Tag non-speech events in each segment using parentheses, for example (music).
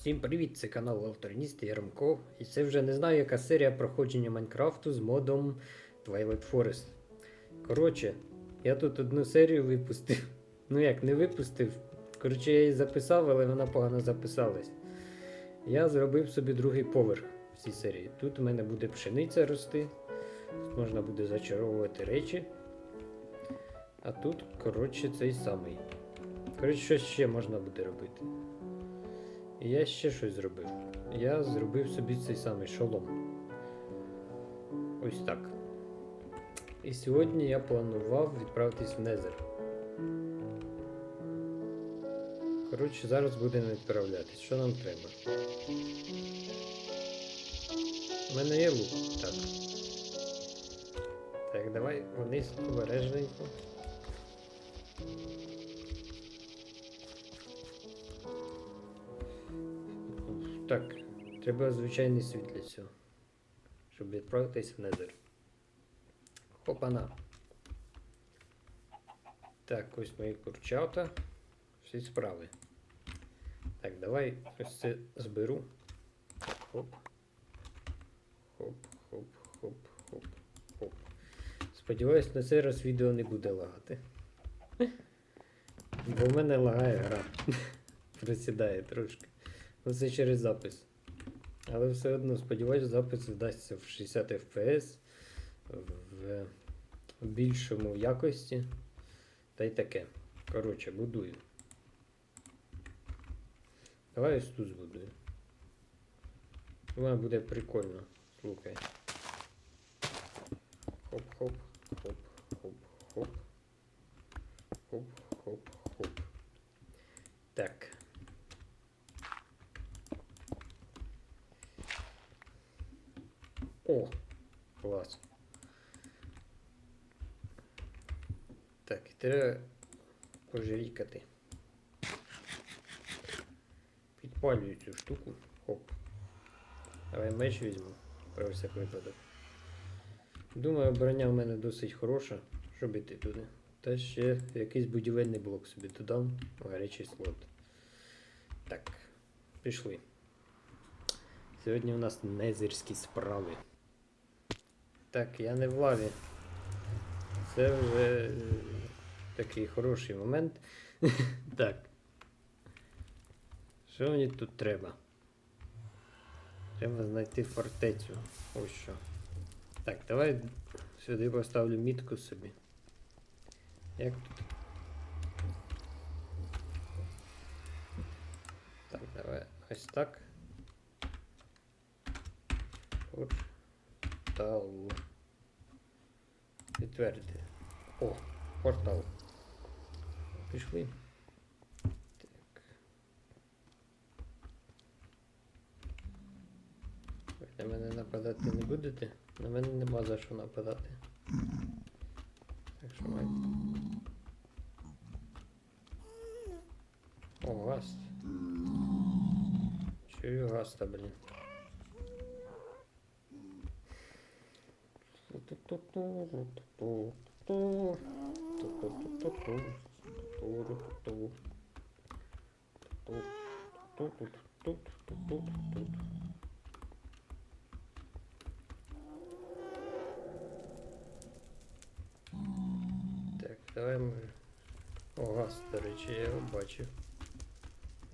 Всім привіт, це канал Авторніст Яремко. І це вже не знаю, яка серія проходження Майнкрафту з модом Twilight Forest. Коротше, я тут одну серію випустив. (laughs) Ну як, не випустив. Коротше, я її записав, але вона погано записалась. Я зробив собі другий поверх в цій серії. Тут у мене буде пшениця рости, тут можна буде зачаровувати речі. А тут, коротше, цей самий. Коротше, що ще можна буде робити. І я ще щось зробив. Я зробив собі цей самий шолом. Ось так. І сьогодні я планував відправитись в Незер. Коротше, зараз будемо відправлятись. Що нам треба? У мене є лук. Так. Так, давай вниз обережненько. Треба звичайний світ для цього. Щоб відправитись в Незер. Хопана. Так, ось мої курчата. Всі справи. Так, давай ось це зберу. Хоп. Хоп, хоп, хоп, хоп, хоп. Сподіваюсь, на цей раз відео не буде лагати. Бо в мене лагає гра. (laughs) Присідає трошки. Ну це через запис. Але все одно, сподіваюсь, запис вдасться в 60 FPS в більшому якості. Та й таке. Коротше, будую. Давай ось тут збудую. Думаю, буде прикольно. Слухай. Хоп-хоп, хоп-хоп, хоп. Хоп-хоп-хоп. Так. О, клас. Так, і треба пожирікати. Підпалюю цю штуку. Хоп. Давай меч візьму. Про всяк випадок. Думаю, броня в мене досить хороша, щоб іти туди. Та ще якийсь будівельний блок собі додам гарячий слот. Так, пішли. Сьогодні у нас незерські справи. Так, я не в лаві. Це вже е, такий хороший момент. (laughs) так. Що мені тут треба? Треба знайти фортецю. Ось що. Так, давай сюди поставлю мітку собі. Як тут? Так, давай ось так. Портал. Підтвердити. О, портал. Пішли. Так. Ви на мене нападати не будете? На мене нема за що нападати. Так що май. О, гаст. Чую гаста, блін. Так, давай ми. О, газ, до речі, я його бачив.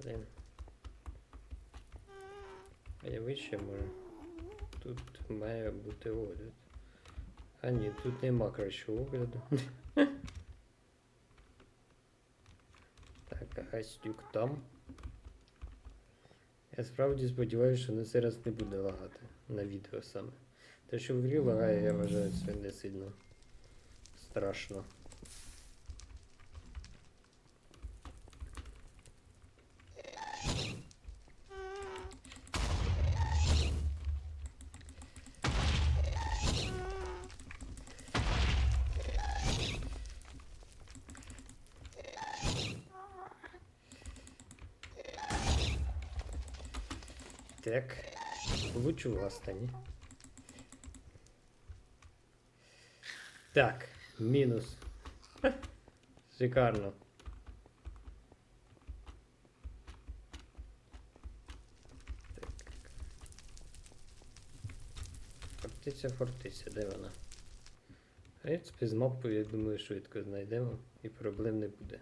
Блін. А я вище може. Тут має бути огляд. А ні, тут нема кращого огляду. (laughs) так, гастюк там. Я справді сподіваюся, що на цей раз не буде лагати на відео саме. Те, що в грі лагає, я вважаю, це не сильно страшно. Так. Лучу властані. Так, мінус. Ха, шикарно. Так. Фортиця, фортиця, де вона? В принципі, з мапою, я думаю, швидко знайдемо і проблем не буде.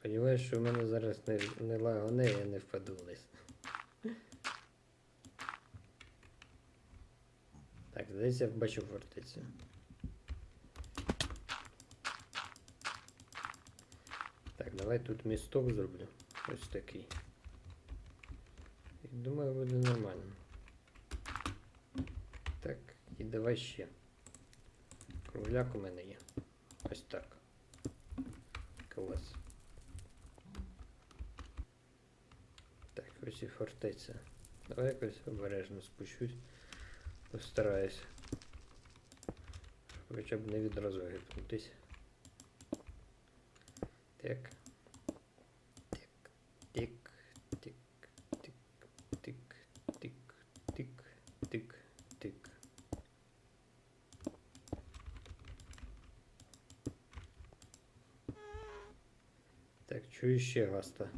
Сподіваюсь, що в мене зараз не, не лагоне, я не впаду вниз. Так, здається, я бачу фортецю. Так, давай тут місток зроблю. Ось такий. І думаю, буде нормально. Так, і давай ще. Кругляк у мене є. Ось так. Клас. Так, і фортеця. Давай якось обережно спущусь. Постараюсь. Хоча б не відразу гипнутись. Так. Тик, тик, тик, тик, тик, тик, тик, тик, тик. Так, чую ще гаста.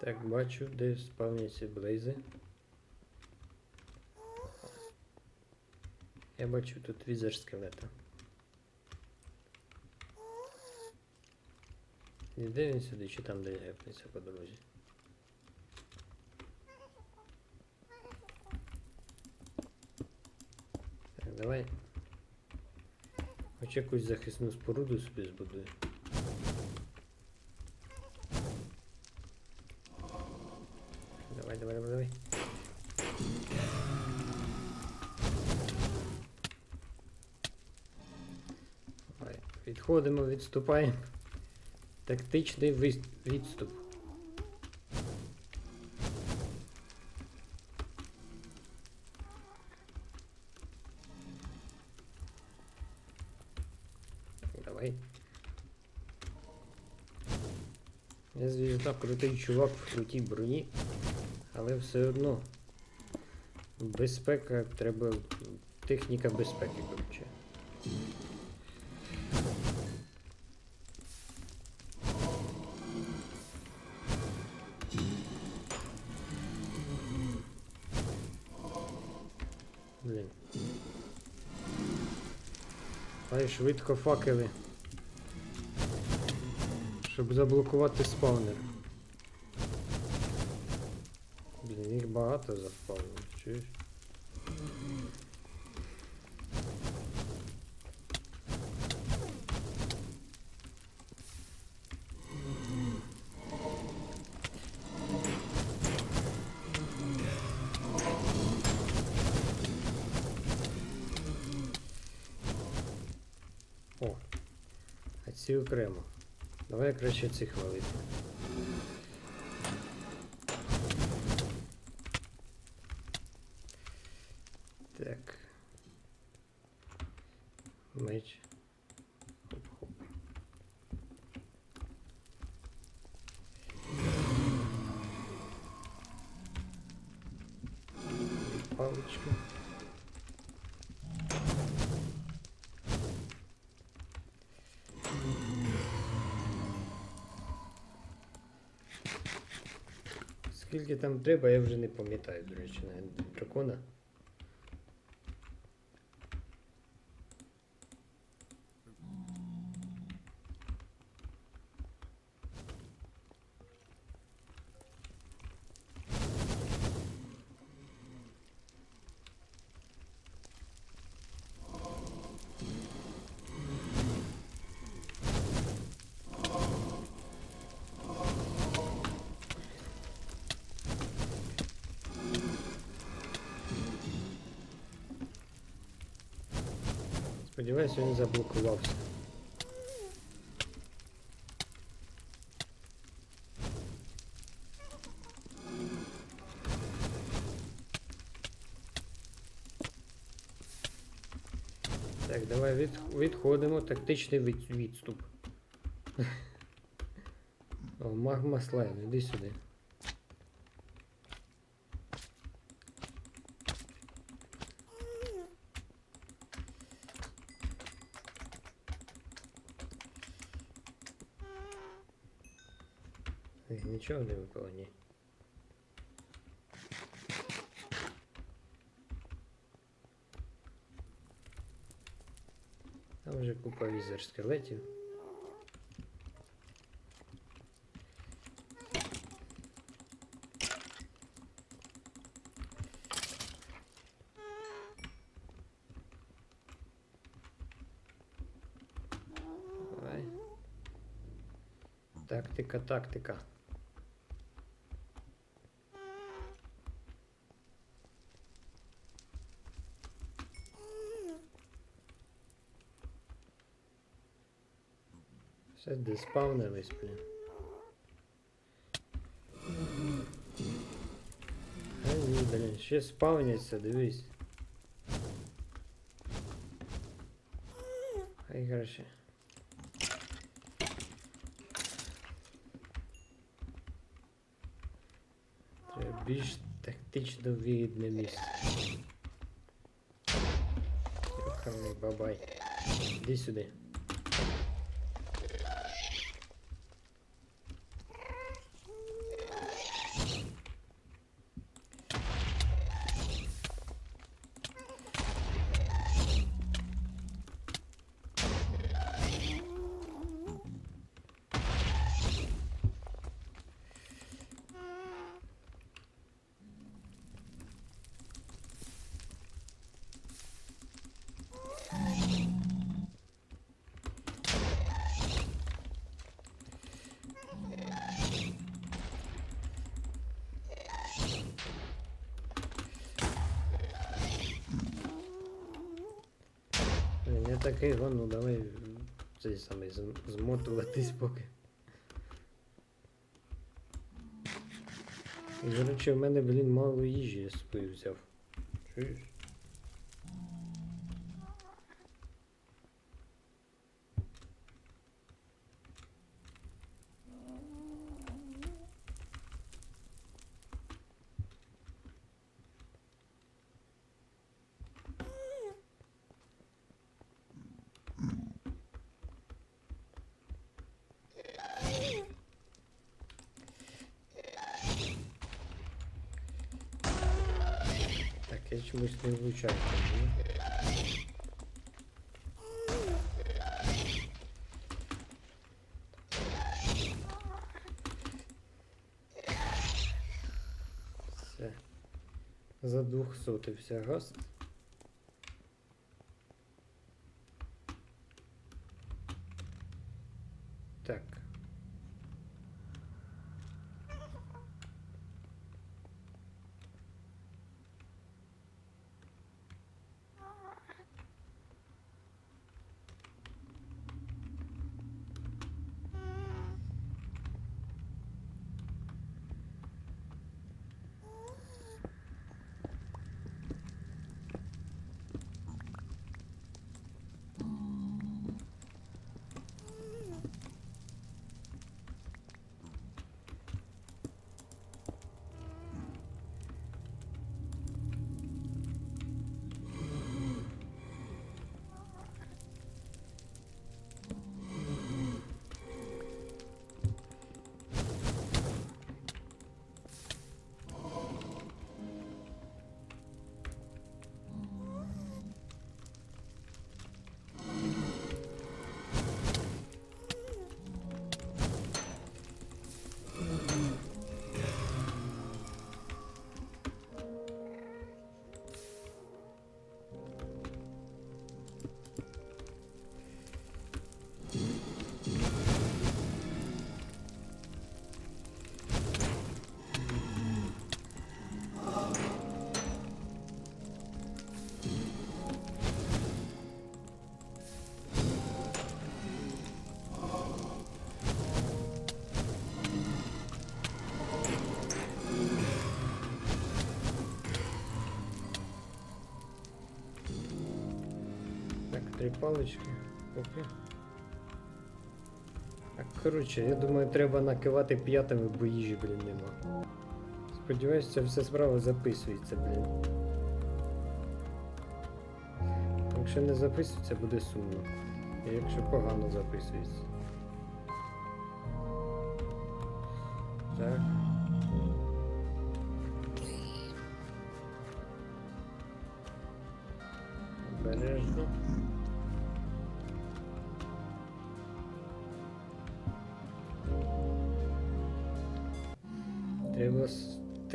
Так, бачу, де спавняться блейзи. Я бачу тут візер скелета. Іде він сюди, чи там де гепнеться по дорозі. Так, давай. Хоч якусь захисну споруду собі збудую. Давай. Відходимо, відступаємо. Тактичний відступ. Давай. Я звісно крутий чувак в крутій броні, але все одно безпека треба. Техніка безпеки, коротше. Блін. Хай швидко факели. Щоб заблокувати спавнер. Блін, їх багато заспавнено, чуєш? Краще цих валити. Так. Меч. Скільки там треба, я вже не пам'ятаю, до речі, навіть дракона. Сподіваюся, він заблокувався. Так, давай від, відходимо. Тактичний від, відступ. (laughs) О, магма слайм, іди сюди. Нічого не випало, ні. Там вже купа візер скелетів. Давай. Тактика, тактика. Все деспавнились, блін. А ні, блін, ще спавняться, дивись. Хай краще. Треба більш тактично вигідне місце. Йоханий бабай. Іди сюди. Блін, Я такий гону, давай цей самий зм- змотуватись поки. І, до речі, в мене, блін, мало їжі я з собою взяв. Чуєш? Так, я чомусь не влучаю. там, ні? Все. Задвухсотився гаст. Палички. Поки. Так, коротше, я думаю, треба накивати п'ятами, бо їжі, блін, нема. Сподіваюсь, це все справа записується, блін. Якщо не записується, буде сумно. І якщо погано записується. Так.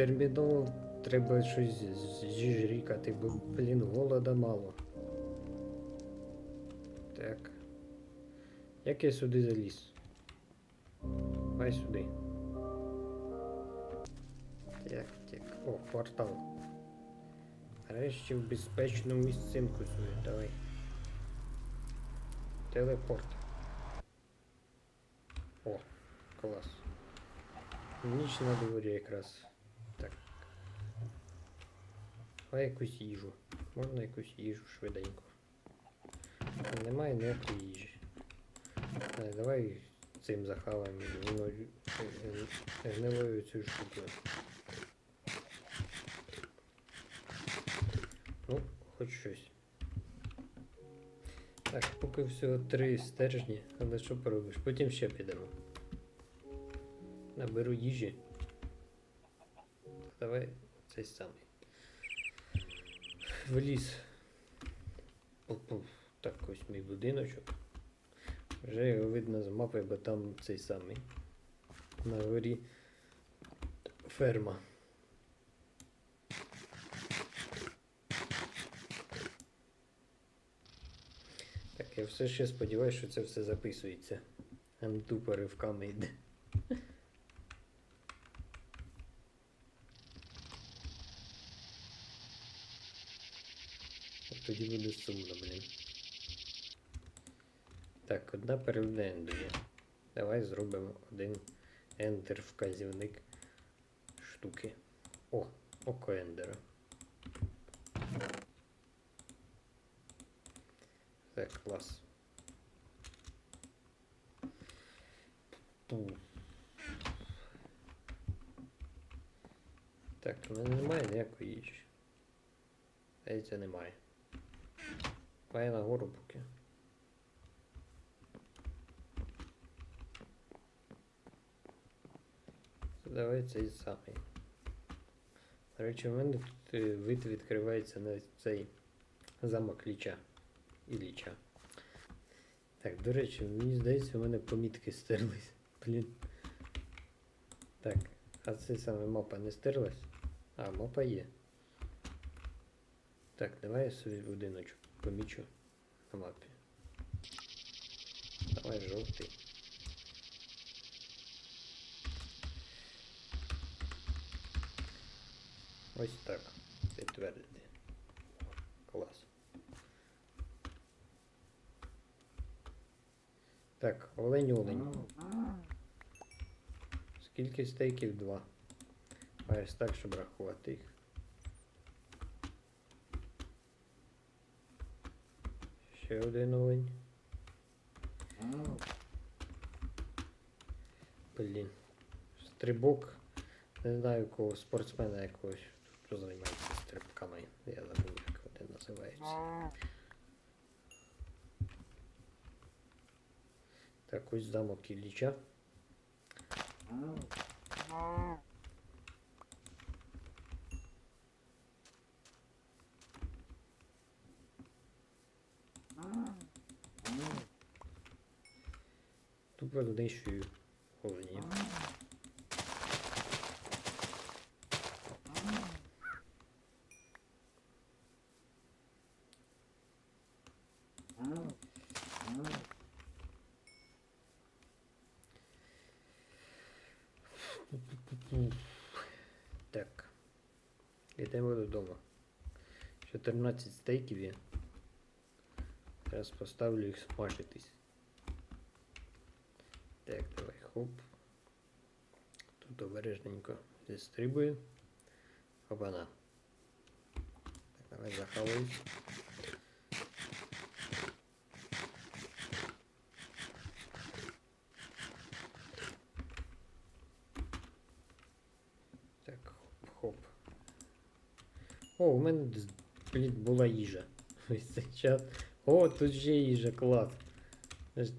Терміново, треба щось з- з їжі рікати, бо, блін, голода мало. Так. Як я сюди заліз? Давай сюди. Так, так. О, портал. Нарешті в безпечну місцинку свою. Давай. Телепорт. О, клас. Ніч на дворі якраз. Так. А якусь їжу. Можна якусь їжу швиденько. Немає ніякої їжі. Е, Давай цим захаваємо воно гнилою цю штуку. Ну, хоч щось. Так, поки всього три стержні, але що поробиш? Потім ще підемо. Наберу їжі. Давай цей самий. В Так, ось мій будиночок. Вже його видно з мапи, бо там цей самий. На горі ферма. Так, я все ще сподіваюся, що це все записується. А не тупо ривками йде. Тоді буде сумно, блін. Так, одна перевна енду є. Давай зробимо один ентер вказівник штуки. О, око ендера. Так, клас. Так, у мене немає ніякої їжі. Здається, немає. Давай нагору поки. Давай цей самий. До речі, у мене тут е, вид відкривається на цей замок ліча. І ліча. Так, до речі, мені здається, у мене помітки стерлись. Блін. Так, а це саме мапа не стерлась? А, мапа є. Так, давай я собі будиночок помічу на мапі. Давай жовтий. Ось так. Підтвердити. Клас. Так, олень олень. Скільки стейків? Два. Маєш так, щоб рахувати їх. Ще один олень. Блін. Стрибок. Не знаю кого спортсмена якогось, хто займається стрибками. Я забув, як вони називаються. Так, ось замок Ілліча. Тупо знищую оленів. Так. Йдемо додому. 14 стейків. Зараз поставлю їх смажитись. быстренько дистрибуем. Опа-на. Так, давай захаваем. Так, хоп-хоп. О, у мене блін, була їжа. (laughs) Ось цей. О, тут ще їжа, клас.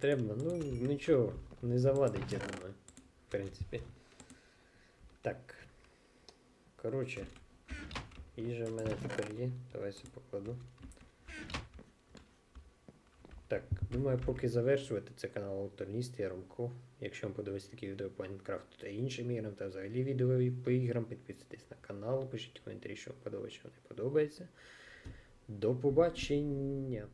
Треба, ну нічого, не завадить, я думаю, в принципі. Так. Коротше, їжа в мене тепер є. Давай все покладу. Так, думаю, поки завершувати, це канал Авторніст, я Ромко. Якщо вам подобається такі відео по Майнкрафту та іншим іграм, та взагалі відео по іграм, підписуйтесь на канал, пишіть коментарі, що вам подобається, що не подобається. До побачення!